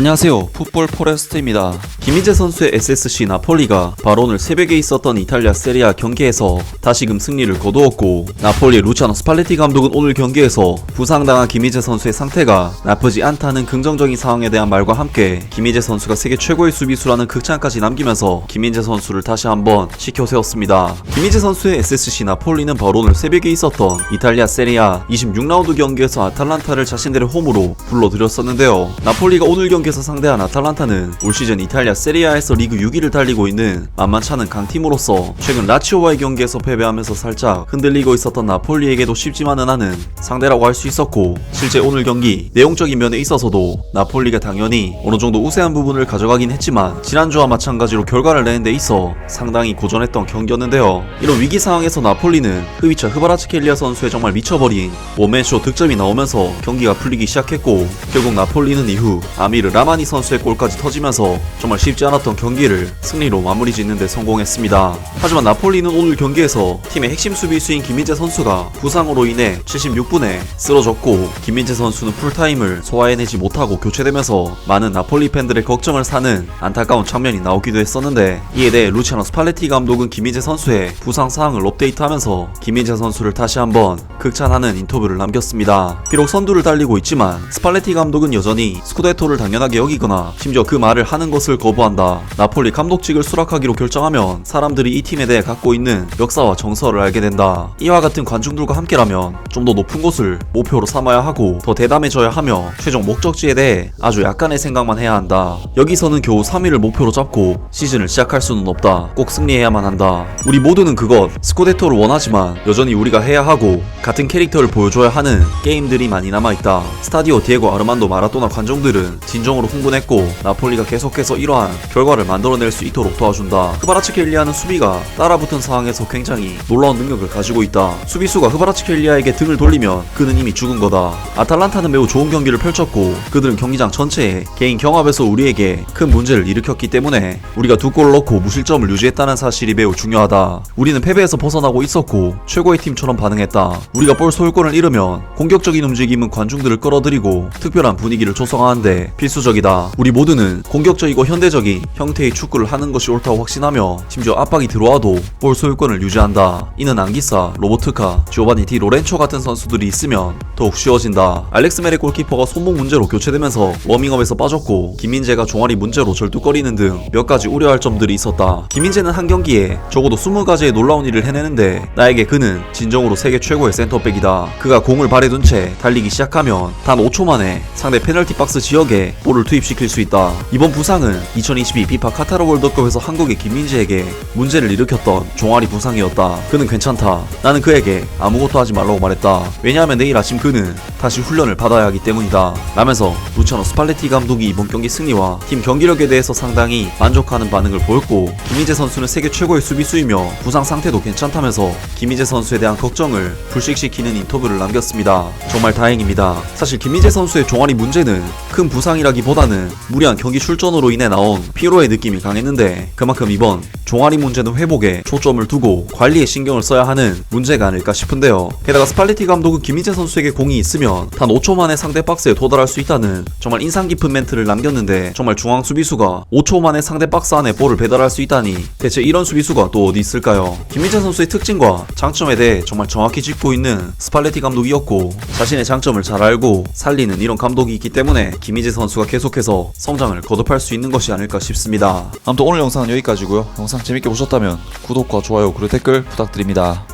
안녕하세요. 풋볼 포레스트입니다. 김희재 선수의 SSC 나폴리가 바로 오늘 새벽에 있었던 이탈리아 세리아 경기에서 다시금 승리를 거두었고 나폴리의 루치아노 스팔레티 감독은 오늘 경기에서 부상당한 김희재 선수의 상태가 나쁘지 않다는 긍정적인 상황에 대한 말과 함께 김희재 선수가 세계 최고의 수비수라는 극찬까지 남기면서 김희재 선수를 다시 한번 시켜 세웠습니다. 김희재 선수의 SSC 나폴리는 바로 오늘 새벽에 있었던 이탈리아 세리아 26라운드 경기에서 아탈란타를 자신들의 홈으로 불러들였었는데요. 나폴리가 오늘 경기 에서 상대한 아탈란타는 올 시즌 이탈리아 세리아에서 리그 6위를 달리고 있는 만만찮은 강팀으로서 최근 라치오와의 경기에서 패배하면서 살짝 흔들리고 있었던 나폴리에게도 쉽지만은 않은 상대라고 할 수 있었고 실제 오늘 경기 내용적인 면에 있어서도 나폴리가 당연히 어느 정도 우세한 부분을 가져가긴 했지만 지난주와 마찬가지로 결과를 내는 데 있어 상당히 고전했던 경기였는데요. 이런 위기 상황에서 나폴리는 흐비차 흐바라츠켈리아 선수의 정말 미쳐버린 원맨쇼 득점이 나오면서 경기가 풀리기 시작했고 결국 나폴리는 이후 아미르 라마니 선수의 골까지 터지면서 정말 쉽지 않았던 경기를 승리로 마무리 짓는 데 성공했습니다. 하지만 나폴리는 오늘 경기에서 팀의 핵심 수비수인 김민재 선수가 부상으로 인해 76분에 쓰러졌고 김민재 선수는 풀타임을 소화해내지 못하고 교체되면서 많은 나폴리 팬들의 걱정을 사는 안타까운 장면이 나오기도 했었는데 이에 대해 루치아노 스팔레티 감독은 김민재 선수의 부상 사항을 업데이트하면서 김민재 선수를 다시 한번 극찬하는 인터뷰를 남겼습니다. 비록 선두를 달리고 있지만 스팔레티 감독은 여전히 스쿠데토를 당연 하게 여기거나 심지어 그 말을 하는 것을 거부한다. 나폴리 감독직을 수락하기로 결정하면 사람들이 이 팀에 대해 갖고 있는 역사와 정서를 알게 된다. 이와 같은 관중들과 함께라면 좀 더 높은 곳을 목표로 삼아야 하고 더 대담해져야 하며 최종 목적지에 대해 아주 약간의 생각만 해야 한다. 여기서는 겨우 3위를 목표로 잡고 시즌을 시작할 수는 없다. 꼭 승리해야만 한다. 우리 모두는 그것 스코데토를 원하지만 여전히 우리가 해야 하고 같은 캐릭터를 보여줘야 하는 게임들이 많이 남아있다. 스타디오 디에고 아르만도 마라도나 관중들은 진정 으로 흥분했고 나폴리가 계속해서 이러한 결과를 만들어낼 수 있도록 도와준다. 흐바라츠켈리아는 수비가 따라붙은 상황에서 굉장히 놀라운 능력을 가지고 있다. 수비수가 흐바라츠켈리아에게 등을 돌리면 그는 이미 죽은 거다. 아탈란타는 매우 좋은 경기를 펼쳤고 그들은 경기장 전체에 개인 경합에서 우리에게 큰 문제를 일으켰기 때문에 우리가 두 골을 넣고 무실점을 유지했다는 사실이 매우 중요하다. 우리는 패배에서 벗어나고 있었고 최고의 팀처럼 반응했다. 우리가 볼 소유권을 잃으면 공격적인 움직임은 관중들을 끌어들이고 특별한 분위기를 조성하는데 필수 적이다. 우리 모두는 공격적이고 현대적인 형태의 축구를 하는 것이 옳다고 확신하며 심지어 압박이 들어와도 볼 소유권을 유지한다. 이는 안기사, 로보트카, 지오바니 디 로렌초 같은 선수들이 있으면 더욱 쉬워진다. 알렉스 메레 골키퍼가 손목 문제로 교체되면서 워밍업에서 빠졌고 김민재가 종아리 문제로 절뚝거리는 등 몇 가지 우려할 점들이 있었다. 김민재는 한 경기에 적어도 20가지의 놀라운 일을 해내는데 나에게 그는 진정으로 세계 최고의 센터백이다. 그가 공을 발에 둔 채 달리기 시작하면 단 5초 만에 상대 페널티 박스 지역에 볼을 투입시킬 수 있다. 이번 부상은 2022 비파 카타르 월드컵에서 한국의 김민재에게 문제를 일으켰던 종아리 부상이었다. 그는 괜찮다. 나는 그에게 아무것도 하지 말라고 말했다. 왜냐하면 내일 아침 그는 다시 훈련을 받아야 하기 때문이다. 라면서 루치아노 스팔레티 감독이 이번 경기 승리와 팀 경기력에 대해서 상당히 만족하는 반응을 보였고 김희재 선수는 세계 최고의 수비수이며 부상 상태도 괜찮다면서 김희재 선수에 대한 걱정을 불식시키는 인터뷰를 남겼습니다. 정말 다행입니다. 사실 김희재 선수의 종아리 문제는 큰 부상이라기 보다는 무리한 경기 출전으로 인해 나온 피로의 느낌이 강했는데 그만큼 이번 종아리 문제는 회복에 초점을 두고 관리에 신경을 써야 하는 문제가 아닐까 싶은데요. 게다가 스팔레티 감독은 김희재 선수에게 공이 있으면 단 5초 만에 상대 박스에 도달할 수 있다는 정말 인상 깊은 멘트를 남겼는데 정말 중앙 수비수가 5초 만에 상대 박스 안에 볼을 배달할 수 있다니 대체 이런 수비수가 또 어디 있을까요? 김희재 선수의 특징과 장점에 대해 정말 정확히 짚고 있는 스팔레티 감독이었고 자신의 장점을 잘 알고 살리는 이런 감독이 있기 때문에 김희재 선수가 계속해서 성장을 거듭할 수 있는 것이 아닐까 싶습니다. 아무튼 오늘 영상은 여기까지고요. 영상 재밌게 보셨다면 구독과 좋아요 그리고 댓글 부탁드립니다.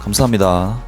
감사합니다.